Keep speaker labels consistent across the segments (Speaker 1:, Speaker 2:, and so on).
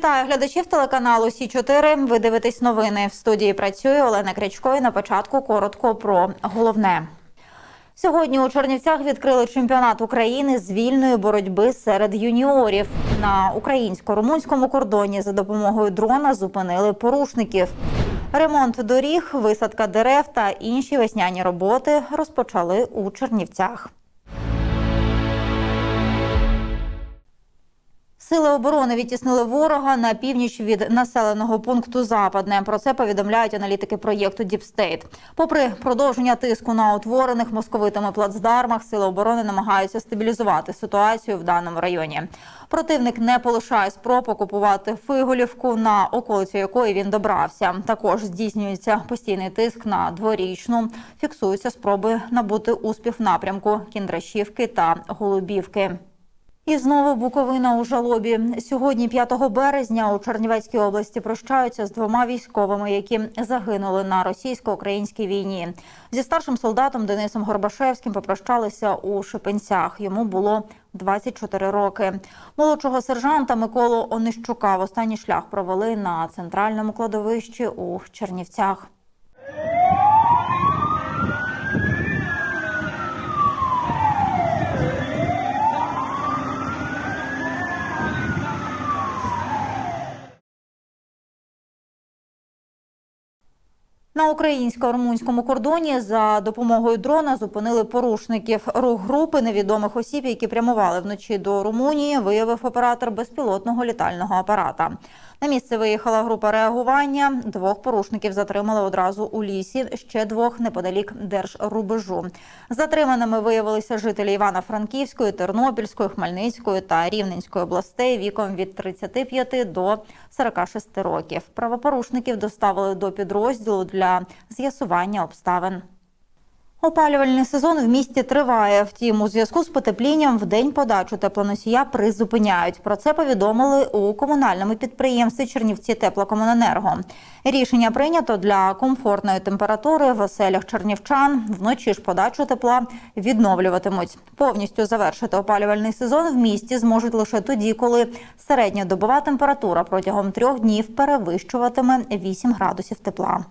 Speaker 1: Вітаю глядачів телеканалу Сі 4 Ви дивитесь новини. В студії працює Олена Крячко. І на початку коротко про головне. Сьогодні у Чернівцях відкрили чемпіонат України з вільної боротьби серед юніорів. На українсько-румунському кордоні за допомогою дрона зупинили порушників. Ремонт доріг, висадка дерев та інші весняні роботи розпочали у Чернівцях. Сили оборони відтіснили ворога на північ від населеного пункту Западне. Про це повідомляють аналітики проєкту Діпстейт. Попри продовження тиску на утворених московитами плацдармах, сили оборони намагаються стабілізувати ситуацію в даному районі. Противник не полишає спроб окупувати Фиголівку, на околицю якої він добрався. Також здійснюється постійний тиск на дворічну. Фіксуються спроби набути успіх в напрямку Кіндрашівки та Голубівки. І знову Буковина у жалобі. Сьогодні, 5 березня, у Чернівецькій області прощаються з двома військовими, які загинули на російсько-українській війні. Зі старшим солдатом Денисом Горбашевським попрощалися у Шипенцях. Йому було 24 роки. Молодшого сержанта Миколу Онищука в останній шлях провели на центральному кладовищі у Чернівцях. На українсько-румунському кордоні за допомогою дрона зупинили порушників. Рух групи невідомих осіб, які прямували вночі до Румунії, виявив оператор безпілотного літального апарата. На місце виїхала група реагування. Двох порушників затримали одразу у лісі, ще двох неподалік держрубежу. Затриманими виявилися жителі Івано-Франківської, Тернопільської, Хмельницької та Рівненської областей віком від 35 до 46 років. Правопорушників доставили до підрозділу для з'ясування обставин. Опалювальний сезон в місті триває. Втім, у зв'язку з потеплінням в день подачу теплоносія призупиняють. Про це повідомили у комунальному підприємстві Чернівці Теплокомуненерго. Рішення прийнято для комфортної температури в оселях чернівчан. Вночі ж подачу тепла відновлюватимуть. Повністю завершити опалювальний сезон в місті зможуть лише тоді, коли середня добова температура протягом трьох днів перевищуватиме 8 градусів тепла.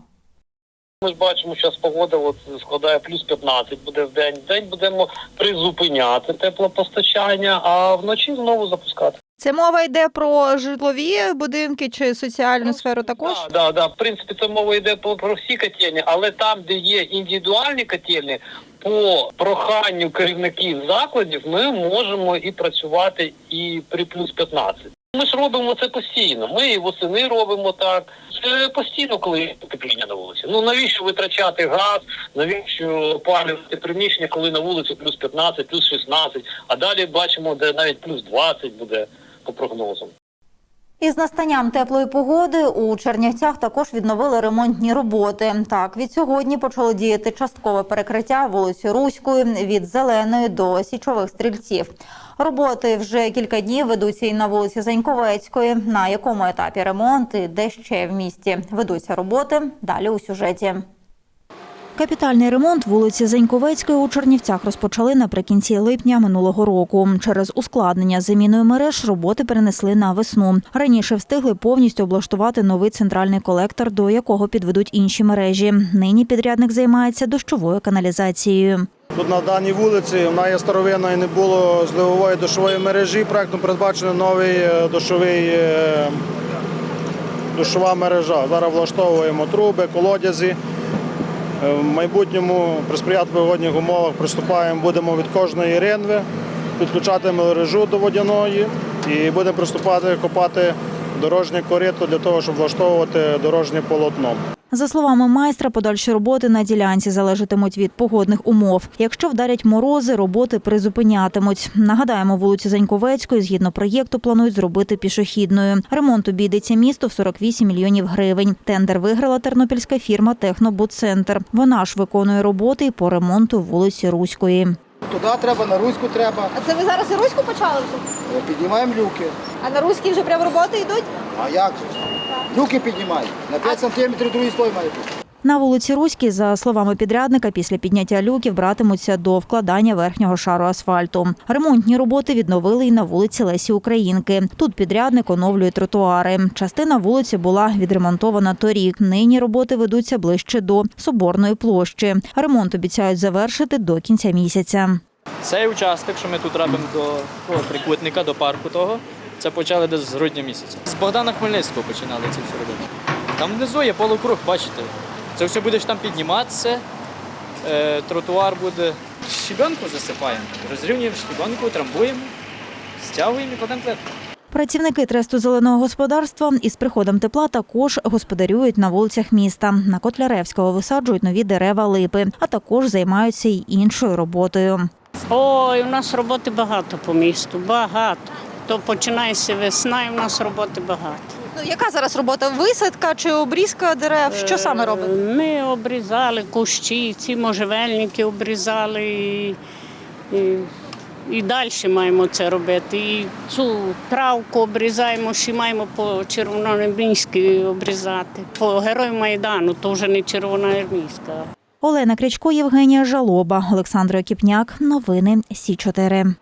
Speaker 2: Ми ж бачимо, що погода от складає плюс 15 буде в день. В день будемо призупиняти теплопостачання, а вночі знову запускати.
Speaker 3: Це мова йде про житлові будинки чи соціальну сферу також?
Speaker 2: Так, да, да. В принципі, це мова йде про, про всі котельні, але там, де є індивідуальні котельні, по проханню керівників закладів ми можемо і працювати і при плюс 15. Ми ж робимо це постійно. Ми і восени робимо так. Це постійно, коли потепління на вулиці. Ну навіщо витрачати газ, навіщо опалювати приміщення, коли на вулиці плюс 15, плюс 16, а далі бачимо, де навіть плюс 20 буде по прогнозам.
Speaker 1: Із настанням теплої погоди у Чернівцях також відновили ремонтні роботи. Так, від сьогодні почало діяти часткове перекриття вулиці Руської від Зеленої до Січових стрільців. Роботи вже кілька днів ведуться і на вулиці Заньковецької. На якому етапі ремонт і де ще в місті ведуться роботи? Далі у сюжеті. Капітальний ремонт вулиці Заньковецької у Чернівцях розпочали наприкінці липня минулого року. Через ускладнення заміною мереж роботи перенесли на весну. Раніше встигли повністю облаштувати новий центральний колектор, до якого підведуть інші мережі. Нині підрядник займається дощовою каналізацією.
Speaker 4: Тут на даній вулиці вона є старовинна не було зливової дощової мережі. Проектом передбачено новий е, дощовий, е, дощова мережа. Зараз влаштовуємо труби, колодязі. Е, В майбутньому при сприятливих умовах приступаємо, будемо від кожної ринви підключати мережу до водяної і будемо приступати копати дорожнє корито для того, щоб влаштовувати дорожнє полотно.
Speaker 1: За словами майстра, подальші роботи на ділянці залежатимуть від погодних умов. Якщо вдарять морози, роботи призупинятимуть. Нагадаємо, вулицю Заньковецької згідно проєкту планують зробити пішохідною. Ремонт обійдеться місту в 48 мільйонів гривень. Тендер виграла тернопільська фірма Технобудцентр. Вона ж виконує роботи і по ремонту вулиці Руської.
Speaker 5: Туди треба, на Руську треба.
Speaker 6: А це ви зараз і руську почали?
Speaker 5: Е, Піднімаємо люки.
Speaker 6: А на руській вже прям роботи йдуть?
Speaker 5: А як же? Люки піднімай. На 5 сантиметрів другий слой має бути.
Speaker 1: На вулиці Руській, за словами підрядника, після підняття люків братимуться до вкладання верхнього шару асфальту. Ремонтні роботи відновили і на вулиці Лесі Українки. Тут підрядник оновлює тротуари. Частина вулиці була відремонтована торік. Нині роботи ведуться ближче до Соборної площі. Ремонт обіцяють завершити до кінця місяця.
Speaker 7: Цей участок, що ми тут робимо до того трикутника, до парку того, це почали десь з грудня місяця. З Богдана Хмельницького починали це все робити. Там внизу є полукруг, бачите. Це все будеш там підніматися, е, тротуар буде. Щебенку засипаємо, розрівнюємо щебенку, трамбуємо, стягуємо і кладемо плитку.
Speaker 1: Працівники тресту зеленого господарства із приходом тепла також господарюють на вулицях міста. На Котляревського висаджують нові дерева липи, а також займаються й іншою роботою.
Speaker 8: Ой, у нас роботи багато по місту, багато. То починається весна, і в нас роботи багато.
Speaker 3: Ну, яка зараз робота? Висадка чи обрізка дерев? Що саме
Speaker 8: Е,
Speaker 3: робите?
Speaker 8: Ми обрізали кущі, ці можжевельники обрізали і, і, і далі маємо це робити. І цю травку обрізаємо, ще маємо по червоноармійській обрізати. По герою Майдану, то вже не червоноармійська.
Speaker 1: Олена Крячко, Євгенія Жалоба, Олександр Окіпняк. Новини Сі 4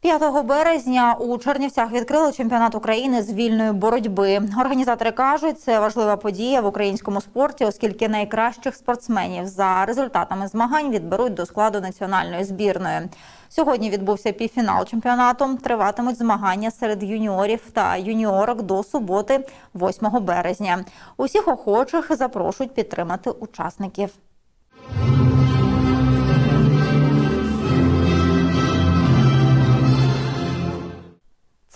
Speaker 1: 5 березня у Чернівцях відкрили чемпіонат України з вільної боротьби. Організатори кажуть, це важлива подія в українському спорті, оскільки найкращих спортсменів за результатами змагань відберуть до складу національної збірної. Сьогодні відбувся півфінал чемпіонату. Триватимуть змагання серед юніорів та юніорок до суботи, 8 березня. Усіх охочих запрошують підтримати учасників.